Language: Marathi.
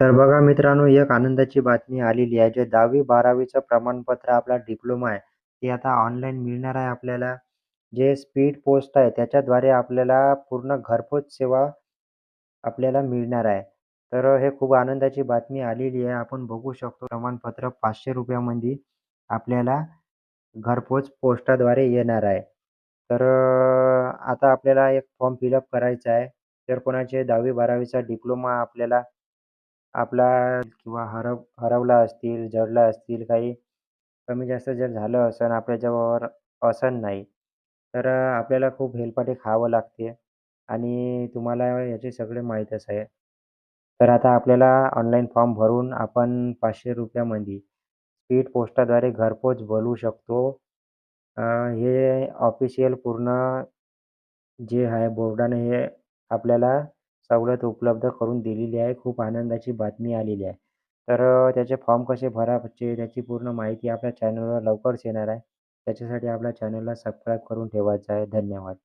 तर बघा मित्रांनो एक आनंदाची बातमी आलेली आहे जे दहावी बारावीचं प्रमाणपत्र आपला डिप्लोमा आहे ते आता ऑनलाईन मिळणार आहे आपल्याला. जे स्पीड पोस्ट आहे त्याच्याद्वारे आपल्याला पूर्ण घरपोच सेवा आपल्याला मिळणार आहे. तर हे खूप आनंदाची बातमी आलेली आहे. आपण बघू शकतो प्रमाणपत्र पाचशे रुपयामध्ये आपल्याला घरपोच पोस्टाद्वारे येणार आहे. तर आता आपल्याला एक फॉर्म फिलअप करायचा आहे. जर कोणाचे दहावी बारावीचा डिप्लोमा आपल्याला आपला किंवा हरव हरवला असतील जडला असतील काही कमी जास्त जर झालं असेल आपल्याजवळ असेल नाही तर आपल्याला खूप हेलपाटे खावं लागते आणि तुम्हाला याची सगळी माहीतच आहे. तर आता आपल्याला ऑनलाईन फॉर्म भरून आपण पाचशे रुपयामध्ये स्पीड पोस्टाद्वारे घरपोच बोलवू शकतो. हे ऑफिशियल पूर्ण जे आहे बोर्डाने हे आपल्याला सवलत उपलब्ध करून दिलेली आहे. खूप आनंदाची बातमी आलेली आहे. तर त्याचे फॉर्म कसे भरायचे त्याची पूर्ण माहिती आपल्या चॅनलवर लवकरच येणार आहे. त्याच्यासाठी आपल्या चॅनलला सबस्क्राईब करून ठेवायचं आहे. धन्यवाद.